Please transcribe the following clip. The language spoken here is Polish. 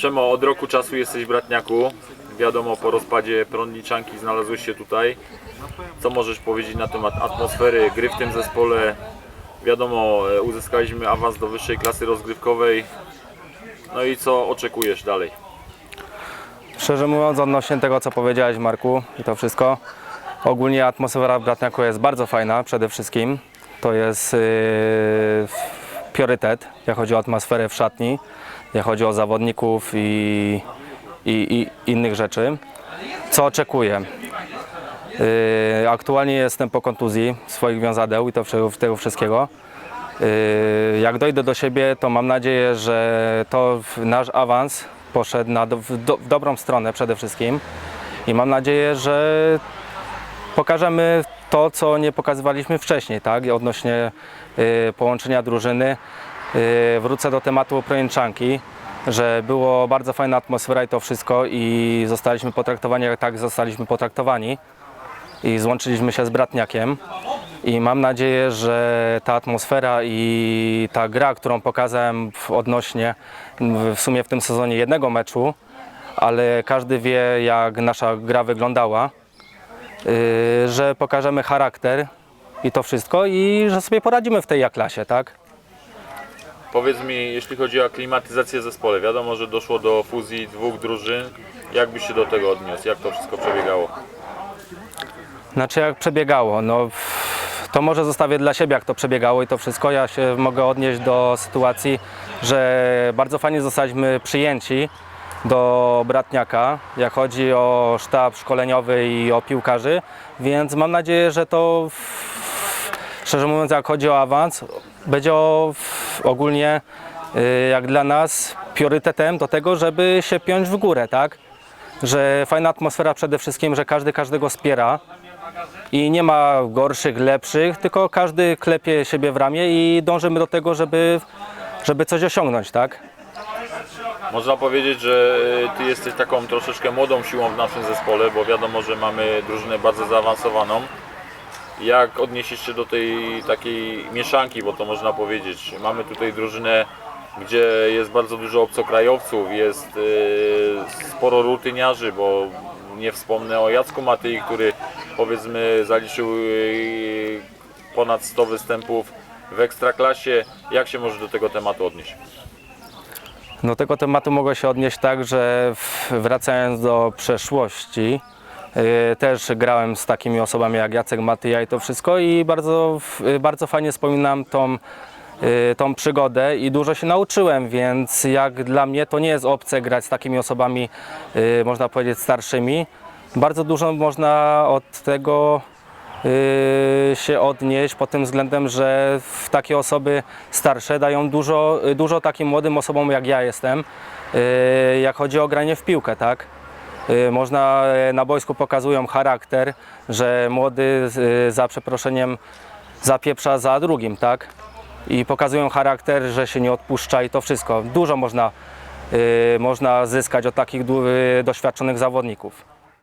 Przemo, od roku czasu jesteś Bratniaku. Wiadomo, po rozpadzie prądniczanki znalazłeś się tutaj. Co możesz powiedzieć na temat atmosfery, gry w tym zespole? Wiadomo, e, uzyskaliśmy awans do wyższej klasy rozgrywkowej. No i co oczekujesz dalej? Szczerze mówiąc, odnośnie tego, co powiedziałeś, Marku, i to wszystko, ogólnie atmosfera w Bratniaku jest bardzo fajna przede wszystkim. To jest yy, priorytet, jak chodzi o atmosferę w szatni, jak chodzi o zawodników i, i, i innych rzeczy. Co oczekuję? Yy, aktualnie jestem po kontuzji swoich wiązadeł i to tego wszystkiego. Yy, Jak dojdę do siebie, to mam nadzieję, że to nasz awans poszedł na do, w, do, w dobrą stronę przede wszystkim i mam nadzieję, że pokażemy to, co nie pokazywaliśmy wcześniej, tak? Odnośnie yy, połączenia drużyny. Yy, wrócę do tematu projęczanki, że było bardzo fajna atmosfera i to wszystko i zostaliśmy potraktowani jak tak zostaliśmy potraktowani i złączyliśmy się z Bratniakiem. I mam nadzieję, że ta atmosfera i ta gra, którą pokazałem odnośnie w sumie w tym sezonie jednego meczu, ale każdy wie jak nasza gra wyglądała, że pokażemy charakter i to wszystko i że sobie poradzimy w tej A-klasie, tak? Powiedz mi, jeśli chodzi o klimatyzację w zespole, wiadomo, że doszło do fuzji dwóch drużyn. Jak byś się do tego odniósł? Jak to wszystko przebiegało? Znaczy jak przebiegało, no to może zostawię dla siebie jak to przebiegało i to wszystko. Ja się mogę odnieść do sytuacji, że bardzo fajnie zostaliśmy przyjęci do Bratniaka, jak chodzi o sztab szkoleniowy i o piłkarzy, więc mam nadzieję, że to szczerze mówiąc jak chodzi o awans, będzie o, ogólnie y, jak dla nas priorytetem do tego, żeby się piąć w górę, tak? Że fajna atmosfera przede wszystkim, że każdy każdego wspiera i nie ma gorszych, lepszych, tylko każdy klepie siebie w ramię i dążymy do tego, żeby, żeby coś osiągnąć, tak? Można powiedzieć, że e, ty jesteś taką troszeczkę młodą siłą w naszym zespole, bo wiadomo, że mamy drużynę bardzo zaawansowaną. Jak odniesiesz się do tej takiej mieszanki, bo to można powiedzieć. Mamy tutaj drużynę, gdzie jest bardzo dużo obcokrajowców, jest e, sporo rutyniarzy, bo nie wspomnę o Jacku Matyi, który powiedzmy zaliczył e, ponad 100 występów w Ekstraklasie. Jak się możesz do tego tematu odnieść? Do tego tematu mogę się odnieść tak, że wracając do przeszłości, yy, też grałem z takimi osobami jak Jacek Matyja i to wszystko i bardzo, w- bardzo fajnie wspominam tą, yy, tą przygodę i dużo się nauczyłem, więc jak dla mnie to nie jest obce grać z takimi osobami, można powiedzieć starszymi. Bardzo dużo można od tego się odnieść pod tym względem, że takie osoby starsze dają dużo, dużo takim młodym osobom jak ja jestem, yy, jak chodzi o granie w piłkę, tak? Można na boisku pokazują charakter, że młody za przeproszeniem zapieprza za drugim, tak? I pokazują charakter, że się nie odpuszcza i to wszystko. Dużo można, można zyskać od takich doświadczonych zawodników.